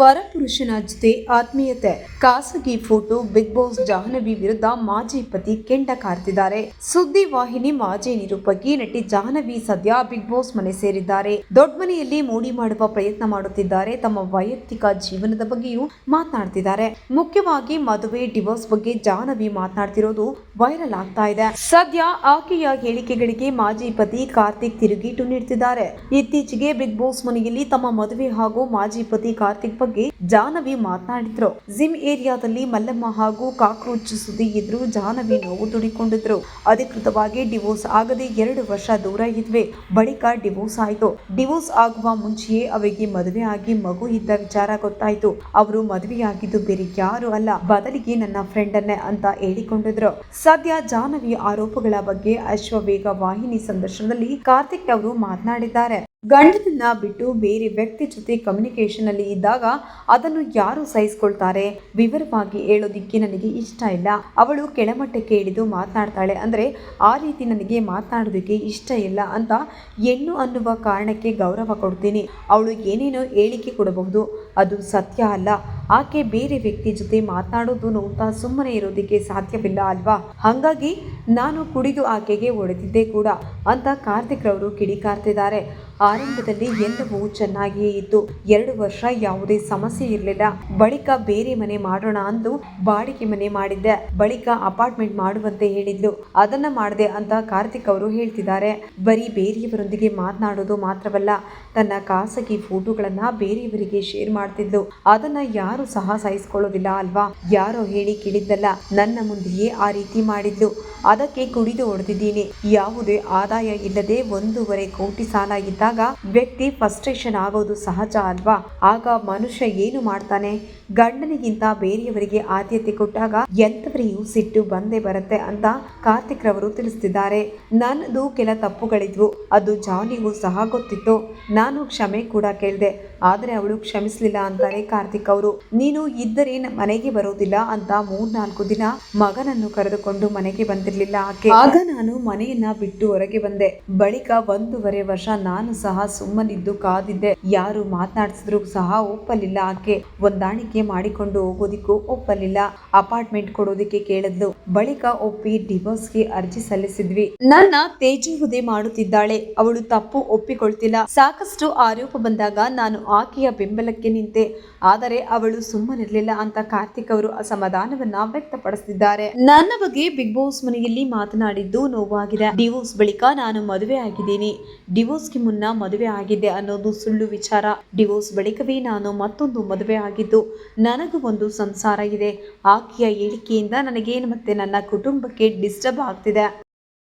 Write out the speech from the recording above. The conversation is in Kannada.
ಪರಪುರುಷನ ಜೊತೆ ಆತ್ಮೀಯತೆ, ಖಾಸಗಿ ಫೋಟೋ, ಬಿಗ್ ಬಾಸ್ ಜಾಹ್ನವಿ ವಿರುದ್ಧ ಮಾಜಿ ಪತಿ ಕೆಂಡ ಕಾರ್ತಿದ್ದಾರೆ. ಸುದ್ದಿ ವಾಹಿನಿ ಮಾಜಿ ನಿರೂಪಕಿ ನಟಿ ಜಾಹ್ನವಿ ಸದ್ಯ ಬಿಗ್ ಬಾಸ್ ಮನೆ ಸೇರಿದ್ದಾರೆ. ದೊಡ್ಡ ಮನೆಯಲ್ಲಿ ಮೋಡಿ ಮಾಡುವ ಪ್ರಯತ್ನ ಮಾಡುತ್ತಿದ್ದಾರೆ. ತಮ್ಮ ವೈಯಕ್ತಿಕ ಜೀವನದ ಬಗ್ಗೆಯೂ ಮಾತನಾಡ್ತಿದ್ದಾರೆ. ಮುಖ್ಯವಾಗಿ ಮದುವೆ, ಡಿವೋರ್ಸ್ ಬಗ್ಗೆ ಜಾಹ್ನವಿ ಮಾತನಾಡ್ತಿರೋದು ವೈರಲ್ ಆಗ್ತಾ ಇದೆ. ಸದ್ಯ ಆಕೆಯ ಹೇಳಿಕೆಗಳಿಗೆ ಮಾಜಿ ಪತಿ ಕಾರ್ತಿಕ್ ತಿರುಗೇಟು ನೀಡುತ್ತಿದ್ದಾರೆ ಇತ್ತೀಚೆಗೆ ಬಿಗ್ ಬಾಸ್ ಮನೆಯಲ್ಲಿ ತಮ್ಮ ಮದುವೆ ಹಾಗೂ ಮಾಜಿ ಪತಿ ಕಾರ್ತಿಕ್ ಬಗ್ಗೆ ಜಾಹ್ನವಿ ಮಾತನಾಡಿದ್ರು. ಜಿಮ್ ಏರಿಯಾದಲ್ಲಿ ಮಲ್ಲಮ್ಮ ಹಾಗೂ ಕಾಕ್ರೋಚ್ ಸುದ್ದಿ ಇದ್ರು ಜಾಹ್ನವಿ ನೋವು ತುಡಿಕೊಂಡಿದ್ರು ಅಧಿಕೃತವಾಗಿ ಡಿವೋರ್ಸ್ ಆಗದೆ ಎರಡು ವರ್ಷ ದೂರ ಇದ್ವೆ. ಬಳಿಕ ಡಿವೋರ್ಸ್ ಆಯಿತು. ಡಿವೋರ್ಸ್ ಆಗುವ ಮುಂಚೆಯೇ ಅವರಿಗೆ ಮದುವೆ ಆಗಿ ಮಗು ಇದ್ದ ವಿಚಾರ ಗೊತ್ತಾಯ್ತು. ಅವರು ಮದುವೆಯಾಗಿದ್ದು ಬೇರೆ ಯಾರು ಅಲ್ಲ. ಬದಲಿಗೆ ನನ್ನ ಫ್ರೆಂಡ್ ಅನ್ನೇ ಅಂತ ಹೇಳಿಕೊಂಡಿದ್ರು. ಸದ್ಯ ಜಾಹ್ನವಿ ಆರೋಪಗಳ ಬಗ್ಗೆ ಅಶ್ವವೇಗ ವಾಹಿನಿ ಸಂದರ್ಶನದಲ್ಲಿ ಕಾರ್ತಿಕ್ ಅವರು ಮಾತನಾಡಿದ್ದಾರೆ. ಗಂಡನನ್ನ ಬಿಟ್ಟು ಬೇರೆ ವ್ಯಕ್ತಿ ಜೊತೆ ಕಮ್ಯುನಿಕೇಶನ್ ಅಲ್ಲಿ ಇದ್ದಾಗ ಅದನ್ನು ಯಾರು ಸಹಿಸ್ಕೊಳ್ತಾರೆ? ವಿವರವಾಗಿ ಹೇಳೋದಿಕ್ಕೆ ನನಗೆ ಇಷ್ಟ ಇಲ್ಲ. ಅವಳು ಕೆಳಮಟ್ಟಕ್ಕೆ ಇಳಿದು ಮಾತನಾಡ್ತಾಳೆ ಅಂದರೆ ಆ ರೀತಿ ನನಗೆ ಮಾತನಾಡೋದಕ್ಕೆ ಇಷ್ಟ ಇಲ್ಲ ಅಂತ ಹೆಣ್ಣು ಅನ್ನುವ ಕಾರಣಕ್ಕೆ ಗೌರವ ಕೊಡ್ತೀನಿ. ಅವಳು ಏನೇನೋ ಹೇಳಿಕೆ ಕೊಡಬಹುದು. ಅದು ಸತ್ಯ ಅಲ್ಲ. ಆಕೆ ಬೇರೆ ವ್ಯಕ್ತಿ ಜೊತೆ ಮಾತನಾಡೋದು ನೋಡ್ತಾ ಸುಮ್ಮನೆ ಇರೋದಕ್ಕೆ ಸಾಧ್ಯವಿಲ್ಲ ಅಲ್ವಾ? ಹಾಗಾಗಿ ನಾನು ಕುಡಿದು ಆಕೆಗೆ ಹೊಡೆದಿದ್ದೆ ಕೂಡ ಅಂತ ಕಾರ್ತಿಕ್ ರವರು ಕಿಡಿಕಾರ್ತಿದ್ದಾರೆ. ಆರಂಭದಲ್ಲಿ ಎಲ್ಲವೂ ಚೆನ್ನಾಗಿಯೇ ಇತ್ತು. ಎರಡು ವರ್ಷ ಯಾವುದೇ ಸಮಸ್ಯೆ ಇರಲಿಲ್ಲ. ಬಳಿಕ ಬೇರೆ ಮನೆ ಮಾಡೋಣ ಅಂದು ಬಾಡಿಗೆ ಮನೆ ಮಾಡಿದ್ದೆ. ಬಳಿಕ ಅಪಾರ್ಟ್ಮೆಂಟ್ ಮಾಡುವಂತೆ ಹೇಳಿದ್ಲು. ಅದನ್ನ ಮಾಡಿದೆ ಅಂತ ಕಾರ್ತಿಕ್ ಅವರು ಹೇಳ್ತಿದ್ದಾರೆ. ಬರೀ ಬೇರೆಯವರೊಂದಿಗೆ ಮಾತನಾಡೋದು ಮಾತ್ರವಲ್ಲ, ತನ್ನ ಖಾಸಗಿ ಫೋಟೋಗಳನ್ನ ಬೇರೆಯವರಿಗೆ ಶೇರ್ ಮಾಡ್ತಿದ್ಲು. ಅದನ್ನ ಯಾರು ಸಹ ಸಹಿಸ್ಕೊಳ್ಳೋದಿಲ್ಲ ಅಲ್ವಾ? ಯಾರೋ ಹೇಳಿ ಕೇಳಿದ್ದಲ್ಲ, ನನ್ನ ಮುಂದೆಯೇ ಆ ರೀತಿ ಮಾಡಿದ್ಲು. ಅದಕ್ಕೆ ಕುಡಿದು ಹೊಡೆದಿದ್ದೀನಿ. ಯಾವುದೇ ಆದಾಯ ಇಲ್ಲದೆ ಒಂದೂವರೆ ಕೋಟಿ ಸಾಲ ಇದ್ದಾಗ ವ್ಯಕ್ತಿ ಫ್ರಸ್ಟ್ರೇಷನ್ ಆಗೋದು ಸಹಜ ಅಲ್ವಾ? ಆಗ ಮನುಷ್ಯ ಏನು ಮಾಡ್ತಾನೆ? ಗಂಡನಿಗಿಂತ ಬೇರೆಯವರಿಗೆ ಆದ್ಯತೆ ಕೊಟ್ಟಾಗ ಎಂಥವರಿಗೂ ಸಿಟ್ಟು ಬಂದೇ ಬರುತ್ತೆ ಅಂತ ಕಾರ್ತಿಕ್ ರವರು ತಿಳಿಸ್ತಿದ್ದಾರೆ. ನನ್ನದು ಕೆಲ ತಪ್ಪುಗಳಿದ್ವು. ಅದು ಜಾನಿಗೂ ಸಹ ಗೊತ್ತಿತ್ತು. ನಾನು ಕ್ಷಮೆ ಕೂಡ ಕೇಳಿದೆ. ಆದರೆ ಅವಳು ಕ್ಷಮಿಸ್ಲಿಲ್ಲ ಅಂತಾರೆ ಕಾರ್ತಿಕ್ ಅವರು. ನೀನು ಇದ್ದರೆ ಮನೆಗೆ ಬರೋದಿಲ್ಲ ಅಂತ ಮೂರ್ನಾಲ್ಕು ದಿನ ಮಗನನ್ನು ಕರೆದುಕೊಂಡು ಮನೆಗೆ ಬಂದಿರಲಿಲ್ಲ ಆಕೆ. ಆಗ ನಾನು ಮನೆಯನ್ನ ಬಿಟ್ಟು ಹೊರಗೆ ಬಂದೆ. ಬಳಿಕ ಒಂದೂವರೆ ವರ್ಷ ನಾನು ಸಹ ಸುಮ್ಮನಿದ್ದು ಕಾದಿದ್ದೆ. ಯಾರು ಮಾತನಾಡಿಸಿದ್ರು ಸಹ ಒಪ್ಪಲಿಲ್ಲ ಆಕೆ. ಹೊಂದಾಣಿಕೆ ಮಾಡಿಕೊಂಡು ಹೋಗೋದಿಕ್ಕೂ ಒಪ್ಪಲಿಲ್ಲ. ಅಪಾರ್ಟ್ಮೆಂಟ್ ಕೊಡೋದಿಕ್ಕೆ ಕೇಳಿದ್ಲು. ಬಳಿಕ ಒಪ್ಪಿ ಡಿವೋರ್ಸ್ಗೆ ಅರ್ಜಿ ಸಲ್ಲಿಸಿದ್ವಿ. ನನ್ನ ತೇಜುವುದೇ ಮಾಡುತ್ತಿದ್ದಾಳೆ. ಅವಳು ತಪ್ಪು ಒಪ್ಪಿಕೊಳ್ತಿಲ್ಲ. ಸಾಕಷ್ಟು ಆರೋಪ ಬಂದಾಗ ನಾನು ಆಕೆಯ ಬೆಂಬಲಕ್ಕೆ ನಿಂತೆ. ಆದರೆ ಅವಳು ಸುಮ್ಮನಿರಲಿಲ್ಲ ಅಂತ ಕಾರ್ತಿಕ್ ಅವರು ಅಸಮಾಧಾನವನ್ನ ವ್ಯಕ್ತಪಡಿಸಿದ್ದಾರೆ. ನನ್ನ ಬಗ್ಗೆ ಬಿಗ್ ಬಾಸ್ ಮನೆಯಲ್ಲಿ ಮಾತನಾಡಿದ್ದು ನೋವಾಗಿದೆ. ಡಿವೋರ್ಸ್ ಬಳಿಕ ನಾನು ಮದುವೆ ಆಗಿದ್ದೀನಿ. ಡಿವೋರ್ಸ್ಗೆ ಮುನ್ನ ಮದುವೆ ಆಗಿದೆ ಅನ್ನೋದು ಸುಳ್ಳು ವಿಚಾರ. ಡಿವೋರ್ಸ್ ಬಳಿಕವೇ ನಾನು ಮತ್ತೊಂದು ಮದುವೆ ಆಗಿದ್ದು ನನಗೂ ಒಂದು ಸಂಸಾರ ಇದೆ. ಆಕೆಯ ಹೇಳಿಕೆಯಿಂದ ನನಗೇನು ಮತ್ತೆ ನನ್ನ ಕುಟುಂಬಕ್ಕೆ ಡಿಸ್ಟರ್ಬ್ ಆಗ್ತಿದೆ.